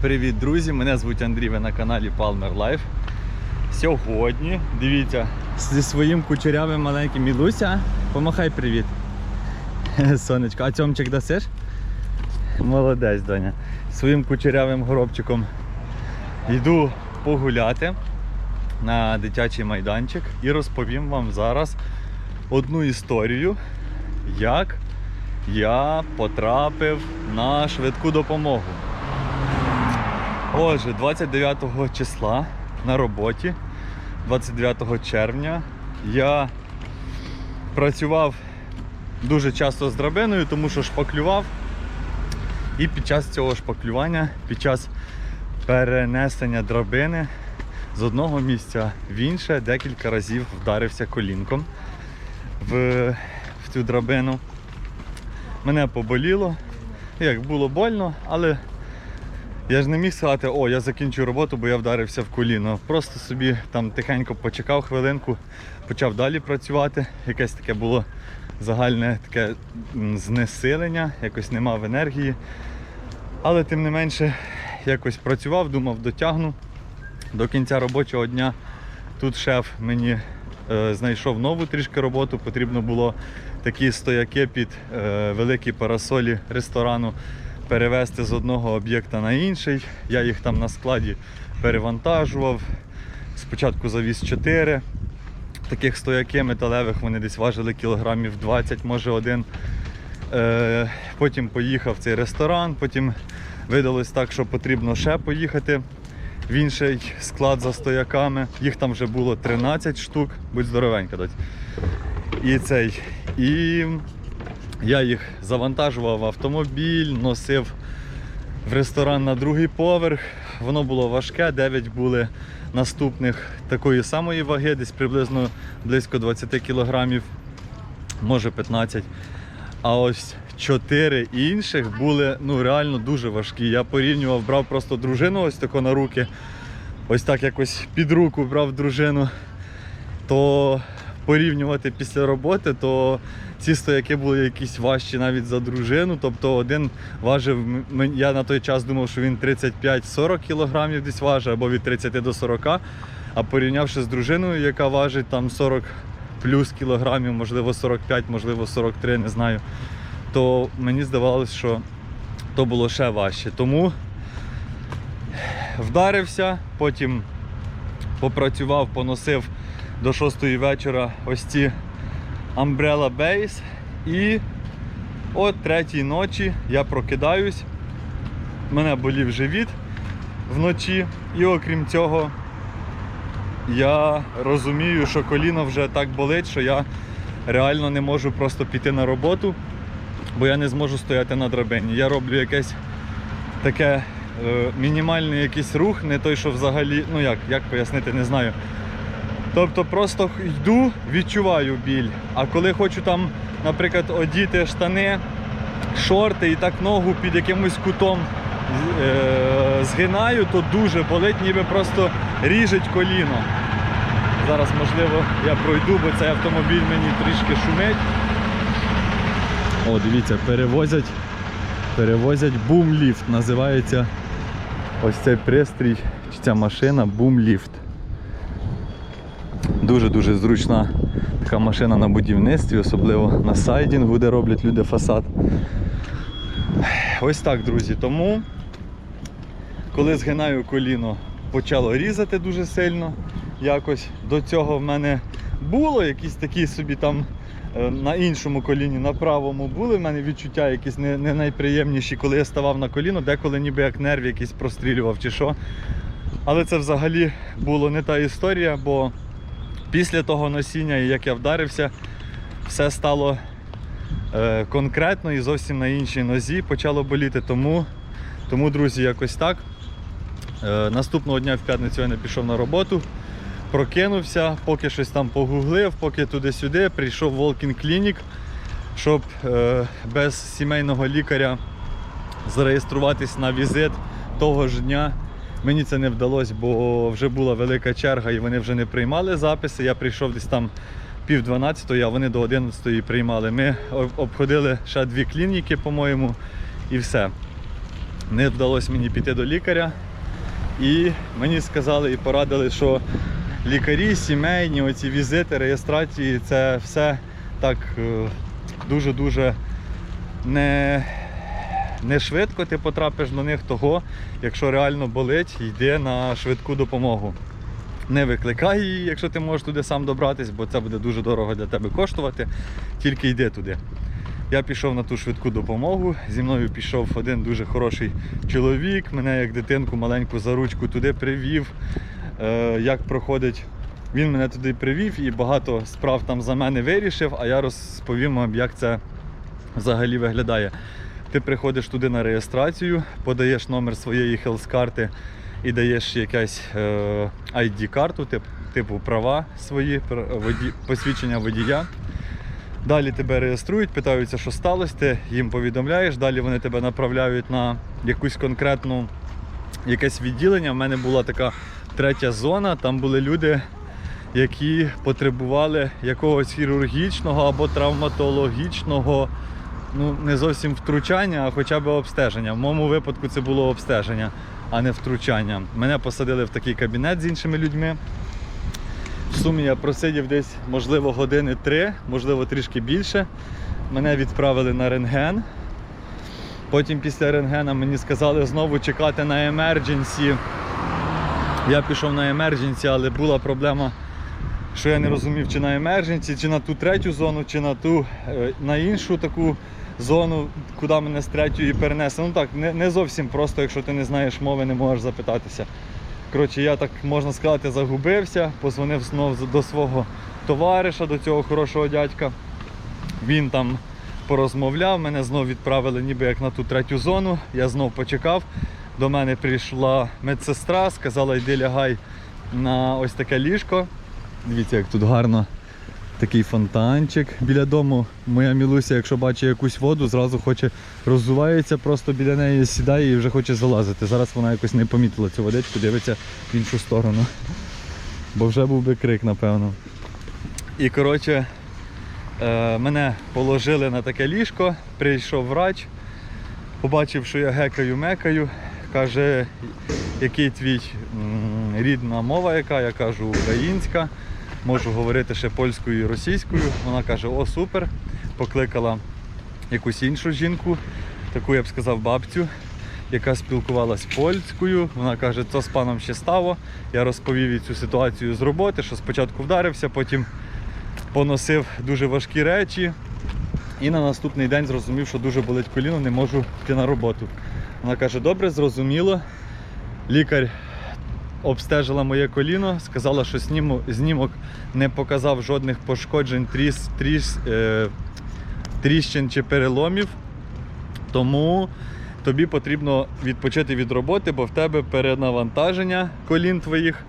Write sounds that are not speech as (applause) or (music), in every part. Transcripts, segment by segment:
Привіт, друзі! Мене звуть Андрій, ви на каналі Palmer Life. Сьогодні, дивіться, зі своїм кучерявим маленьким Мілуся. Помахай привіт. (laughs) Сонечко, а цьомчик дасиш? Молодець, доня. Своїм кучерявим горобчиком йду погуляти на дитячий майданчик і розповім вам зараз одну історію, як я потрапив на швидку допомогу. Отже, 29 числа на роботі, 29 червня, я працював дуже часто з драбиною, тому що шпаклював. І під час цього шпаклювання, під час перенесення драбини з одного місця в інше декілька разів вдарився колінком в, в цю драбину. Мене поболіло, як було больно, але я ж не міг сказати, о, я закінчу роботу, бо я вдарився в коліно. Просто собі там тихенько почекав хвилинку, почав далі працювати. Якесь таке було загальне таке знесилення, якось не мав енергії. Але тим не менше якось працював, думав, дотягну до кінця робочого дня. Тут шеф мені е, знайшов нову трішки роботу. Потрібно було такі стояки під е, великі парасолі ресторану перевезти з одного об'єкта на інший. Я їх там на складі перевантажував. Спочатку завіз 4 таких стояки металевих, вони десь важили кілограмів 20, може один. Е, потім поїхав в цей ресторан, потім видалось так, що потрібно ще поїхати в інший склад за стояками. Їх там вже було 13 штук, будь здоровенька. І цей. І я їх завантажував в автомобіль, носив в ресторан на другий поверх. Воно було важке, 9 були наступних такої самої ваги, десь приблизно близько 20 кілограмів, може 15. А ось 4 інших були ну, реально дуже важкі. Я порівнював, брав просто дружину ось тако на руки, ось так якось під руку брав дружину, то порівнювати після роботи, то ці стояки були якісь важчі навіть за дружину. Тобто один важив, я на той час думав, що він 35-40 кілограмів десь важить, або від 30 до 40. А порівнявши з дружиною, яка важить там 40 плюс кілограмів, можливо 45, можливо 43, не знаю, то мені здавалося, що то було ще важче. Тому вдарився, потім попрацював, поносив до 6 вечора ось ці Umbrella Base. І о третій ночі я прокидаюсь. Мене болів живіт вночі. І окрім цього, я розумію, що коліно вже так болить, що я реально не можу просто піти на роботу, бо я не зможу стояти на драбині. Я роблю якесь таке е, мінімальний якийсь рух, не той, що взагалі, ну як, як пояснити, не знаю. Тобто просто йду, відчуваю біль. А коли хочу там, наприклад, одіти штани, шорти і так ногу під якимось кутом е, згинаю, то дуже болить, ніби просто ріжить коліно. Зараз, можливо, я пройду, бо цей автомобіль мені трішки шумить. О, дивіться, перевозять, перевозять бумліфт. Називається ось цей пристрій, чи ця машина бумліфт. Дуже-дуже зручна така машина на будівництві, особливо на сайдінгу, де роблять люди фасад. Ось так, друзі. Тому, коли згинаю коліно, почало різати дуже сильно. Якось до цього в мене було якісь такі собі там е, на іншому коліні, на правому були в мене відчуття якісь не, не найприємніші, коли я ставав на коліно, деколи ніби як нерв якийсь прострілював чи що. Але це взагалі було не та історія, бо після того носіння, як я вдарився, все стало е, конкретно і зовсім на іншій нозі почало боліти. Тому, тому друзі, якось так. Е, наступного дня в п'ятницю я не пішов на роботу, прокинувся, поки щось там погуглив, поки туди-сюди, прийшов в Walking Clinic, щоб е, без сімейного лікаря зареєструватись на візит того ж дня. Мені це не вдалося, бо вже була велика черга і вони вже не приймали записи. Я прийшов десь там пів 12, а вони до 11 приймали. Ми обходили ще дві клініки, по-моєму, і все. не вдалося мені піти до лікаря. І мені сказали і порадили, що лікарі, сімейні, оці візити, реєстрації це все так е, дуже-дуже не, не швидко ти потрапиш до них того, якщо реально болить, йди на швидку допомогу. Не викликай її, якщо ти можеш туди сам добратись, бо це буде дуже дорого для тебе коштувати. Тільки йди туди. Я пішов на ту швидку допомогу. Зі мною пішов один дуже хороший чоловік. Мене як дитинку маленьку за ручку туди привів. Е, як проходить. Він мене туди привів і багато справ там за мене вирішив, а я розповім вам, як це взагалі виглядає. Ти приходиш туди на реєстрацію, подаєш номер своєї хелс-карти і даєш якась е, ID-карту, тип, типу права свої, воді, посвідчення водія. Далі тебе реєструють, питаються, що сталося, ти їм повідомляєш, далі вони тебе направляють на якусь конкретну якесь відділення. У мене була така третя зона, там були люди, які потребували якогось хірургічного або травматологічного, ну не зовсім втручання, а хоча б обстеження. В моєму випадку це було обстеження, а не втручання. Мене посадили в такий кабінет з іншими людьми. В сумі я просидів десь, можливо, години три, можливо, трішки більше. Мене відправили на рентген. Потім після рентгена мені сказали знову чекати на емердженсі. Я пішов на емердженсі, але була проблема, що я не розумів, чи на емердженсі, чи на ту третю зону, чи на ту е, на іншу таку зону, куди мене з третьої перенесли. Ну так, не, не зовсім просто, якщо ти не знаєш мови, не можеш запитатися. Коротше, я так можна сказати, загубився, позвонив знов до свого товариша, до цього хорошого дядька. Він там порозмовляв, мене знов відправили ніби як на ту третю зону. Я знов почекав. До мене прийшла медсестра, сказала, йди лягай на ось таке ліжко. Дивіться, як тут гарно такий фонтанчик біля дому. Моя мілуся, якщо бачить якусь воду, зразу хоче роззувається, просто біля неї сідає і вже хоче залазити. Зараз вона якось не помітила цю водичку, дивиться в іншу сторону. Бо вже був би крик, напевно. І коротше, е, мене положили на таке ліжко, прийшов врач, побачив, що я гекаю-мекаю, каже, який твій рідна мова, яка, я кажу українська, можу говорити ще польською і російською. Вона каже, о, супер. Покликала якусь іншу жінку, таку я б сказав бабцю, яка спілкувалась польською. Вона каже, що з паном ще стало. Я розповів їй цю ситуацію з роботи, що спочатку вдарився, потім поносив дуже важкі речі. І на наступний день зрозумів, що дуже болить коліно, не можу йти на роботу. Вона каже, добре, зрозуміло. Лікар обстежила моє коліно, сказала, що знімок, знімок не показав жодних пошкоджень, тріс, тріс, е, тріщин чи переломів. Тому тобі потрібно відпочити від роботи, бо в тебе перенавантаження колін твоїх.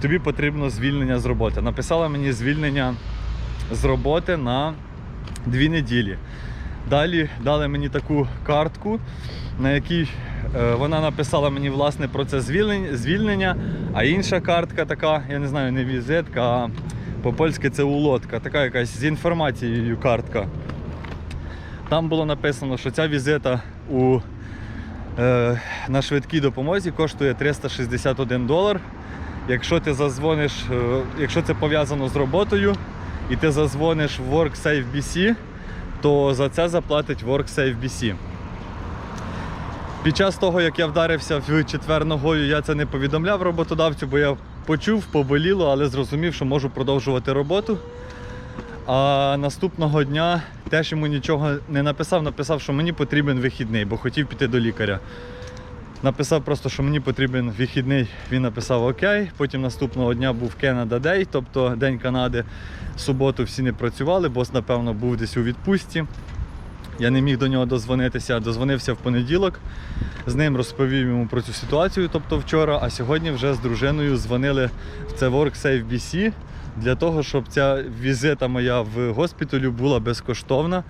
Тобі потрібно звільнення з роботи. Написала мені звільнення з роботи на дві неділі. Далі дали мені таку картку, на якій е, вона написала мені власне про це звільнення, а інша картка така, я не знаю, не візитка, а по-польськи це улотка, така якась з інформацією картка. Там було написано, що ця візита у, е, на швидкій допомозі коштує 361 долар. Якщо ти зазвониш, е, якщо це пов'язано з роботою, і ти зазвониш в WorkSafe BC, то за це заплатить WorkSafe BC. Під час того, як я вдарився в четвер ногою, я це не повідомляв роботодавцю, бо я почув, поболіло, але зрозумів, що можу продовжувати роботу. А наступного дня теж йому нічого не написав, написав, що мені потрібен вихідний, бо хотів піти до лікаря. Написав просто, що мені потрібен вихідний. Він написав Окей. Потім наступного дня був Canada Day, тобто День Канади. Суботу всі не працювали, бос, напевно, був десь у відпустці. Я не міг до нього дозвонитися, дозвонився в понеділок. З ним розповів йому про цю ситуацію, тобто вчора, а сьогодні вже з дружиною дзвонили в це WorkSafe BC для того, щоб ця візита моя в госпіталю була безкоштовна.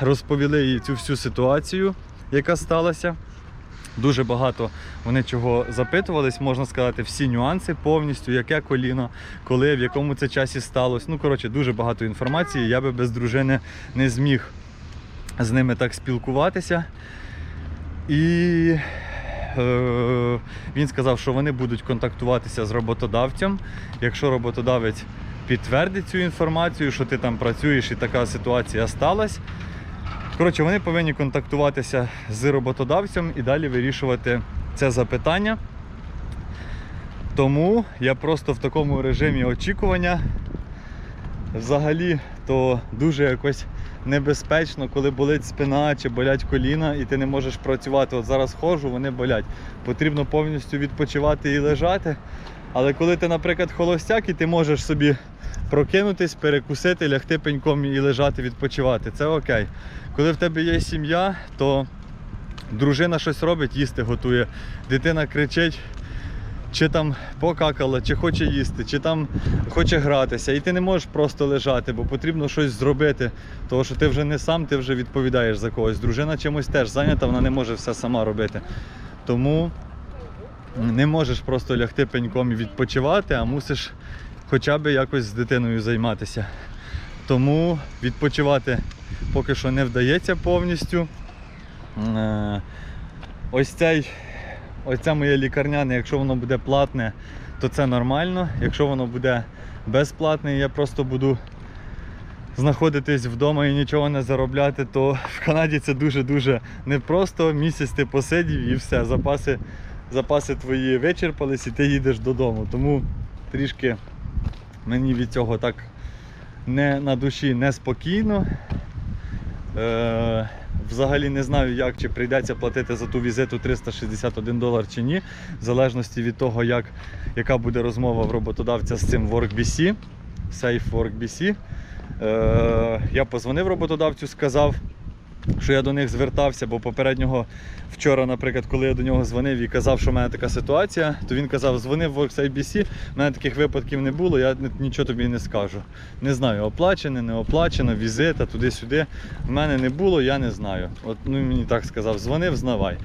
Розповіли їй цю всю ситуацію, яка сталася. Дуже багато вони чого запитувались, можна сказати, всі нюанси повністю, яке коліно, коли, в якому це часі сталося. Ну, коротше, дуже багато інформації, я би без дружини не зміг з ними так спілкуватися. І е, він сказав, що вони будуть контактуватися з роботодавцем. Якщо роботодавець підтвердить цю інформацію, що ти там працюєш і така ситуація сталася. Коротше, вони повинні контактуватися з роботодавцем і далі вирішувати це запитання. Тому я просто в такому режимі очікування. Взагалі, то дуже якось небезпечно, коли болить спина чи болять коліна, і ти не можеш працювати. От зараз ходжу, вони болять. Потрібно повністю відпочивати і лежати. Але коли ти, наприклад, холостяк, і ти можеш собі прокинутись, перекусити, лягти пеньком і лежати, відпочивати, це окей. Коли в тебе є сім'я, то дружина щось робить, їсти готує, дитина кричить, чи там покакала, чи хоче їсти, чи там хоче гратися. І ти не можеш просто лежати, бо потрібно щось зробити. Тому що ти вже не сам, ти вже відповідаєш за когось. Дружина чимось теж зайнята, вона не може все сама робити. Тому не можеш просто лягти пеньком і відпочивати, а мусиш хоча б якось з дитиною займатися. Тому відпочивати поки що не вдається повністю. Е, Ось цей, ось це моє лікарняне, якщо воно буде платне, то це нормально. Якщо воно буде безплатне, я просто буду знаходитись вдома і нічого не заробляти, то в Канаді це дуже-дуже непросто. Місяць ти посидів і все, запаси, запаси твої вичерпались і ти їдеш додому. Тому трішки мені від цього так не на душі неспокійно. Е, взагалі не знаю, як чи прийдеться платити за ту візиту 361 долар чи ні, в залежності від того, як, яка буде розмова в роботодавця з цим WorkBC, Safe WorkBC. Е, я позвонив роботодавцю, сказав, що я до них звертався, бо попереднього вчора, наприклад, коли я до нього дзвонив і казав, що в мене така ситуація, то він казав, дзвони в WorkSIBC, в мене таких випадків не було, я нічого тобі не скажу. Не знаю, оплачене, не оплачено, візита, туди-сюди. В мене не було, я не знаю. От ну, мені так сказав, дзвони, взнавай.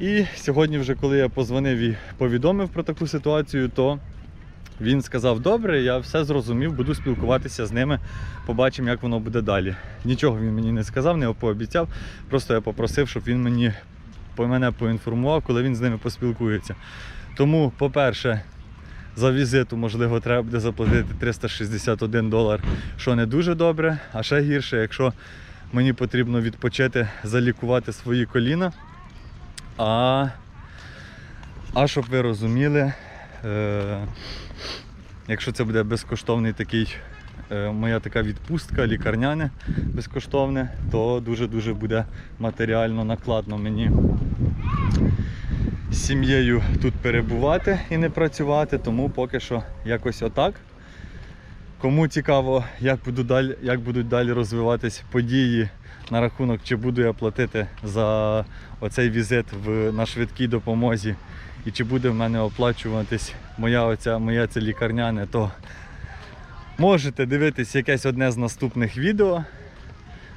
І сьогодні, вже коли я позвонив і повідомив про таку ситуацію, то він сказав, добре, я все зрозумів, буду спілкуватися з ними, побачимо, як воно буде далі. Нічого він мені не сказав, не пообіцяв. Просто я попросив, щоб він мені мене поінформував, коли він з ними поспілкується. Тому, по-перше, за візиту, можливо, треба буде заплатити 361 долар, що не дуже добре, а ще гірше, якщо мені потрібно відпочити, залікувати свої коліна. А, а щоб ви розуміли, якщо це буде безкоштовний такий, е, моя така відпустка, лікарняне безкоштовне, то дуже-дуже буде матеріально накладно мені з сім'єю тут перебувати і не працювати, тому поки що якось отак. Кому цікаво, як, буду далі, як будуть далі розвиватись події на рахунок, чи буду я платити за оцей візит в, на швидкій допомозі, і чи буде в мене оплачуватись моя оця, моя це лікарняне, то можете дивитись якесь одне з наступних відео.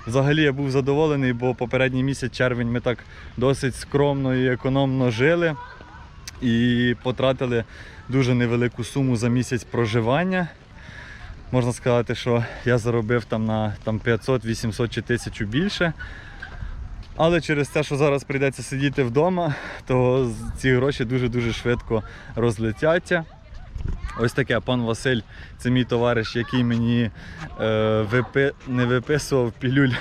Взагалі я був задоволений, бо попередній місяць червень ми так досить скромно і економно жили і потратили дуже невелику суму за місяць проживання. Можна сказати, що я заробив там на там, 500, 800 чи 1000 більше. Але через те, що зараз прийдеться сидіти вдома, то ці гроші дуже-дуже швидко розлетяться. Ось таке, пан Василь, це мій товариш, який мені е, випи, не виписував пілюль,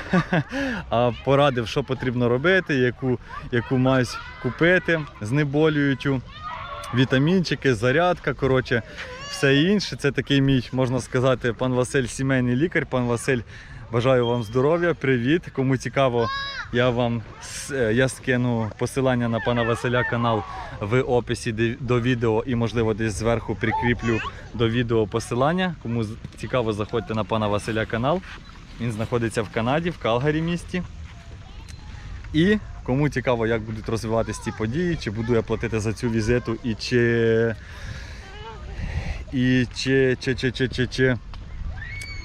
(laughs) а порадив, що потрібно робити, яку, яку мазь купити, знеболюючу, вітамінчики, зарядка, коротше, все інше. Це такий мій, можна сказати, пан Василь, сімейний лікар. Пан Василь, бажаю вам здоров'я, привіт. Кому цікаво, я вам е, я скину посилання на пана Василя канал в описі до відео і, можливо, десь зверху прикріплю до відео посилання. Кому цікаво, заходьте на пана Василя канал. Він знаходиться в Канаді, в Калгарі місті. І кому цікаво, як будуть розвиватися ці події, чи буду я платити за цю візиту, і чи. І чи, чи, чи, чи, чи, чи,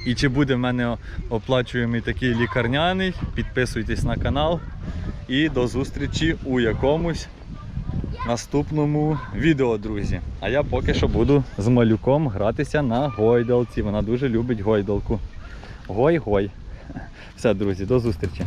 і чи буде в мене оплачуємий такий лікарняний, підписуйтесь на канал. І до зустрічі у якомусь наступному відео, друзі. А я поки що буду з малюком гратися на гойдалці. Вона дуже любить гойдалку. Гой-гой. Все, друзі, до зустрічі.